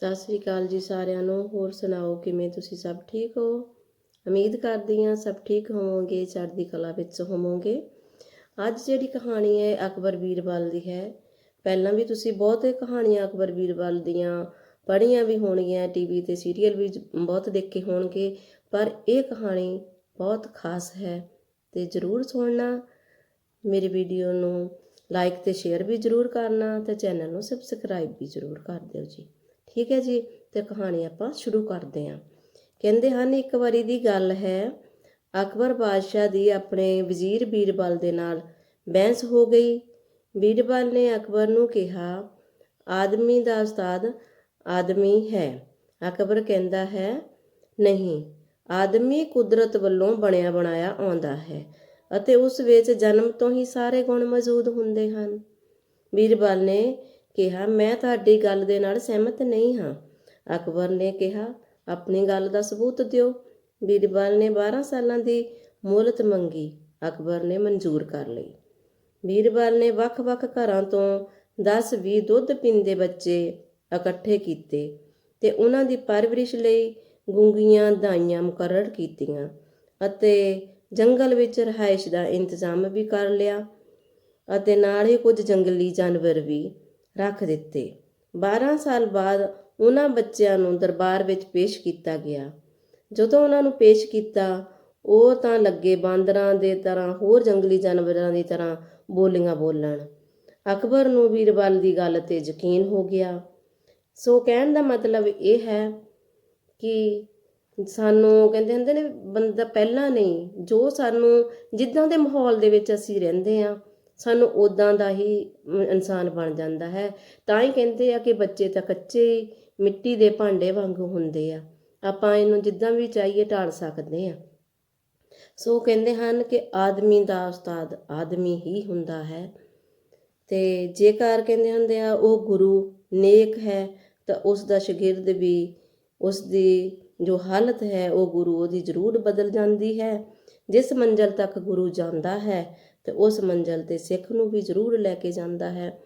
ਸਤਿ ਸ੍ਰੀ ਅਕਾਲ ਜੀ ਸਾਰਿਆਂ ਨੂੰ, ਹੋਰ ਸੁਣਾਓ ਕਿਵੇਂ ਤੁਸੀਂ ਸਭ ਠੀਕ ਹੋ? ਉਮੀਦ ਕਰਦੀ ਹਾਂ ਸਭ ਠੀਕ ਹੋਵੋਗੇ, ਚੜ੍ਹਦੀ ਕਲਾ ਵਿੱਚ ਹੋਵੋਗੇ। ਅੱਜ ਜਿਹੜੀ ਕਹਾਣੀ ਹੈ ਅਕਬਰ ਬੀਰਬਲ ਦੀ ਹੈ। ਪਹਿਲਾਂ ਵੀ ਤੁਸੀਂ ਬਹੁਤ ਕਹਾਣੀਆਂ ਅਕਬਰ ਬੀਰਬਲ ਦੀਆਂ ਪੜ੍ਹੀਆਂ ਵੀ ਹੋਣਗੀਆਂ, ਟੀਵੀ ਤੇ ਸੀਰੀਅਲ ਵੀ ਬਹੁਤ ਦੇਖੇ ਹੋਣਗੇ, ਪਰ ਇਹ ਕਹਾਣੀ ਬਹੁਤ ਖਾਸ ਹੈ ਤੇ ਜ਼ਰੂਰ ਸੁਣਨਾ। ਮੇਰੀ ਵੀਡੀਓ ਨੂੰ ਲਾਈਕ ਤੇ ਸ਼ੇਅਰ ਵੀ ਜ਼ਰੂਰ ਕਰਨਾ ਤੇ ਚੈਨਲ ਨੂੰ ਸਬਸਕ੍ਰਾਈਬ ਵੀ ਜ਼ਰੂਰ ਕਰ ਦਿਓ ਜੀ। ਠੀਕ ਹੈ ਜੀ, ਤੇ ਕਹਾਣੀ ਆਪਾਂ ਸ਼ੁਰੂ ਕਰਦੇ ਹਾਂ। ਕਹਿੰਦੇ ਹਨ, ਇੱਕ ਵਾਰੀ ਦੀ ਗੱਲ ਹੈ, ਅਕਬਰ ਬਾਦਸ਼ਾਹ ਦੀ ਆਪਣੇ ਵਜ਼ੀਰ ਬੀਰਬਲ ਦੇ ਨਾਲ ਬਹਿਸ ਹੋ ਗਈ। ਬੀਰਬਲ ਨੇ ਅਕਬਰ ਨੂੰ ਕਿਹਾ, ਆਦਮੀ ਦਾ ਉਸਤਾਦ ਆਦਮੀ ਹੈ। ਅਕਬਰ ਕਹਿੰਦਾ ਹੈ, ਨਹੀਂ, ਆਦਮੀ ਕੁਦਰਤ ਵੱਲੋਂ ਬਣਿਆ ਬਣਾਇਆ ਆਉਂਦਾ ਹੈ ਅਤੇ ਉਸ ਵਿੱਚ ਜਨਮ ਤੋਂ ਹੀ ਸਾਰੇ ਗੁਣ ਮੌਜੂਦ ਹੁੰਦੇ ਹਨ। ਬੀਰਬਲ ਨੇ ਕਿਹਾ, ਮੈਂ ਤੁਹਾਡੀ ਗੱਲ ਦੇ ਨਾਲ ਸਹਿਮਤ ਨਹੀਂ ਹਾਂ। ਅਕਬਰ ਨੇ ਕਿਹਾ, ਆਪਣੀ ਗੱਲ ਦਾ ਸਬੂਤ ਦਿਓ। ਬੀਰਬਲ ਨੇ 12 ਸਾਲਾਂ ਦੀ ਮੋਹਲਤ ਮੰਗੀ। ਅਕਬਰ ਨੇ ਮਨਜ਼ੂਰ ਕਰ ਲਈ। ਬੀਰਬਲ ਨੇ ਵੱਖ-ਵੱਖ ਘਰਾਂ ਤੋਂ 10-20 ਦੁੱਧ ਪੀਂਦੇ ਬੱਚੇ ਇਕੱਠੇ ਕੀਤੇ ਤੇ ਉਹਨਾਂ ਦੀ ਪਰਵਰਿਸ਼ ਲਈ ਗੁੰਗੀਆਂ ਦਾਈਆਂ ਮੁਕਰਰ ਕੀਤੀਆਂ ਅਤੇ ਜੰਗਲ ਵਿੱਚ ਰਹਾਇਸ਼ ਦਾ ਇੰਤਜ਼ਾਮ ਵੀ ਕਰ ਲਿਆ ਅਤੇ ਨਾਲ ਹੀ ਕੁਝ ਜੰਗਲੀ ਜਾਨਵਰ ਵੀ ਰੱਖ ਦਿੱਤੇ। 12 ਸਾਲ ਬਾਅਦ ਉਹਨਾਂ ਬੱਚਿਆਂ ਨੂੰ ਦਰਬਾਰ ਵਿੱਚ ਪੇਸ਼ ਕੀਤਾ ਗਿਆ। ਜਦੋਂ ਉਹਨਾਂ ਨੂੰ ਪੇਸ਼ ਕੀਤਾ, ਉਹ ਤਾਂ ਲੱਗੇ ਬਾਂਦਰਾਂ ਦੇ ਤਰ੍ਹਾਂ, ਹੋਰ ਜੰਗਲੀ ਜਾਨਵਰਾਂ ਦੀ ਤਰ੍ਹਾਂ ਬੋਲੀਆਂ ਬੋਲਣ। ਅਕਬਰ ਨੂੰ ਬੀਰਬਲ ਦੀ ਗੱਲ ਤੇ ਯਕੀਨ ਹੋ ਗਿਆ। ਸੋ ਕਹਿਣ ਦਾ ਮਤਲਬ ਇਹ ਹੈ ਕਿ ਸਾਨੂੰ ਕਹਿੰਦੇ ਹੁੰਦੇ ਨੇ, ਬੰਦਾ ਪਹਿਲਾਂ ਨਹੀਂ, ਜੋ ਸਾਨੂੰ ਜਿੱਦਾਂ ਦੇ ਮਾਹੌਲ ਦੇ ਵਿੱਚ ਅਸੀਂ ਰਹਿੰਦੇ ਆ ਸਾਨੂੰ ਉਦਾਂ ਦਾ ਹੀ ਇਨਸਾਨ ਬਣ ਜਾਂਦਾ ਹੈ। ਤਾਂ ਹੀ ਕਹਿੰਦੇ ਆ ਕਿ ਬੱਚੇ ਤਾਂ ਕੱਚੇ ਹੀ ਮਿੱਟੀ ਦੇ ਭਾਂਡੇ ਵਾਂਗੂ ਹੁੰਦੇ ਆ। ਆਪਾਂ ਇਹਨੂੰ ਜਿੱਦਾਂ ਵੀ ਚਾਹੀਏ ਢਾਲ ਸਕਦੇ ਆ। ਸੋ ਕਹਿੰਦੇ ਹਨ ਕਿ ਆਦਮੀ ਦਾ ਉਸਤਾਦ ਆਦਮੀ ਹੀ ਹੁੰਦਾ ਹੈ। ਤੇ ਜੇਕਰ ਕਹਿੰਦੇ ਹੁੰਦੇ ਆ ਉਹ ਗੁਰੂ ਨੇਕ ਹੈ, ਤਾਂ ਉਸ ਦਾ ਸ਼ਾਗਿਰਦ ਵੀ ਉਸ ਦੀ ਜੋ ਹਾਲਤ ਹੈ ਉਹ ਗੁਰੂ ਉਹਦੀ ਜ਼ਰੂਰ ਬਦਲ ਜਾਂਦੀ ਹੈ। ਜਿਸ ਮੰਜ਼ਲ ਤੱਕ ਗੁਰੂ ਜਾਂਦਾ ਹੈ ਤੇ ਉਸ ਮੰਜ਼ਲ ਤੇ ਸਿੱਖ ਨੂੰ ਵੀ ਜ਼ਰੂਰ ਲੈ ਕੇ ਜਾਂਦਾ ਹੈ।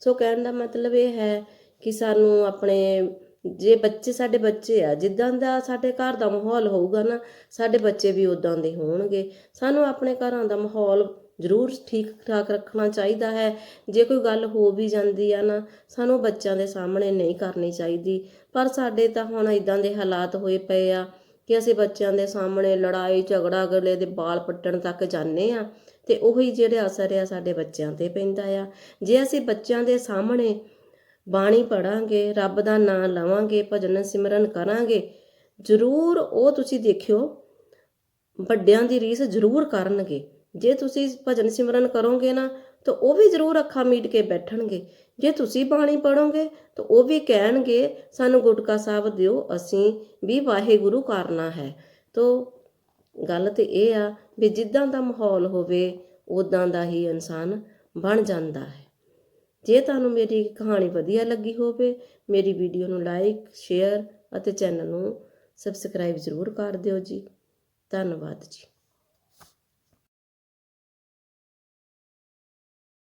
ਸੋ ਕਹਿਣ ਦਾ ਮਤਲਬ ਇਹ ਹੈ ਕਿ ਸਾਨੂੰ ਆਪਣੇ ਜੇ ਬੱਚੇ, ਸਾਡੇ ਬੱਚੇ ਆ, ਜਿੱਦਾਂ ਦਾ ਸਾਡੇ ਘਰ ਦਾ ਮਾਹੌਲ ਹੋਊਗਾ ਨਾ, ਸਾਡੇ ਬੱਚੇ ਵੀ ਉਦਾਂ ਦੇ ਹੋਣਗੇ। ਸਾਨੂੰ ਆਪਣੇ ਘਰਾਂ ਦਾ ਮਾਹੌਲ ਜ਼ਰੂਰ ਠੀਕ ਠਾਕ ਰੱਖਣਾ ਚਾਹੀਦਾ ਹੈ। ਜੇ ਕੋਈ ਗੱਲ ਹੋ ਵੀ ਜਾਂਦੀ ਆ ਨਾ, ਸਾਨੂੰ ਬੱਚਿਆਂ ਦੇ ਸਾਹਮਣੇ ਨਹੀਂ ਕਰਨੀ ਚਾਹੀਦੀ। ਪਰ ਸਾਡੇ ਤਾਂ ਹੁਣ ਇਦਾਂ ਦੇ ਹਾਲਾਤ ਹੋਏ ਪਏ ਆ ਕਿ ਅਸੀਂ ਬੱਚਿਆਂ ਦੇ ਸਾਹਮਣੇ ਲੜਾਈ, ਝਗੜਾ ਅਗਲੇ ਦੇ ਬਾਲ ਪੱਟਣ ਤੱਕ ਜਾਂਦੇ ਆ ਤੇ ਉਹੀ ਜਿਹੜੇ ਅਸਰ ਆ ਸਾਡੇ ਬੱਚਿਆਂ ਤੇ ਪੈਂਦਾ ਆ। ਜੇ ਅਸੀਂ ਬੱਚਿਆਂ ਦੇ ਸਾਹਮਣੇ ਬਾਣੀ ਪੜਾਂਗੇ ਰੱਬ ਦਾ ਨਾਮ ਲਵਾਂਗੇ, ਭਜਨ ਸਿਮਰਨ ਕਰਾਂਗੇ, ਜ਼ਰੂਰ ਉਹ ਤੁਸੀਂ ਦੇਖਿਓ, ਵੱਡਿਆਂ ਦੀ ਰੀਸ ਜ਼ਰੂਰ ਕਰਨਗੇ। ਜੇ ਤੁਸੀਂ ਭਜਨ ਸਿਮਰਨ ਕਰੋਗੇ ਨਾ ਤਾਂ ਉਹ ਵੀ ਜ਼ਰੂਰ ਅੱਖਾਂ ਮੀਟ ਕੇ ਬੈਠਣਗੇ। ਜੇ ਤੁਸੀਂ ਬਾਣੀ ਪੜੋਗੇ ਤਾਂ ਉਹ ਵੀ ਕਹਿਣਗੇ, ਸਾਨੂੰ ਗੁਟਕਾ ਸਾਹਿਬ ਦਿਓ, ਅਸੀਂ ਵੀ ਵਾਹਿਗੁਰੂ ਕਰਨਾ ਹੈ। ਤੋ ਗੱਲ ਤੇ ਇਹ ਆ ਵੀ ਜਿੱਦਾਂ ਦਾ ਮਾਹੌਲ ਹੋਵੇ ਉਦਾਂ ਦਾ ਹੀ ਇਨਸਾਨ ਬਣ ਜਾਂਦਾ ਹੈ। ਜੇ ਤੁਹਾਨੂੰ ਮੇਰੀ ਕਹਾਣੀ ਵਧੀਆ ਲੱਗੀ ਹੋਵੇ, ਮੇਰੀ ਵੀਡੀਓ ਨੂੰ ਲਾਈਕ, ਸ਼ੇਅਰ ਅਤੇ ਚੈਨਲ ਨੂੰ ਸਬਸਕ੍ਰਾਈਬ ਜ਼ਰੂਰ ਕਰ ਦਿਓ ਜੀ। ਧੰਨਵਾਦ ਜੀ।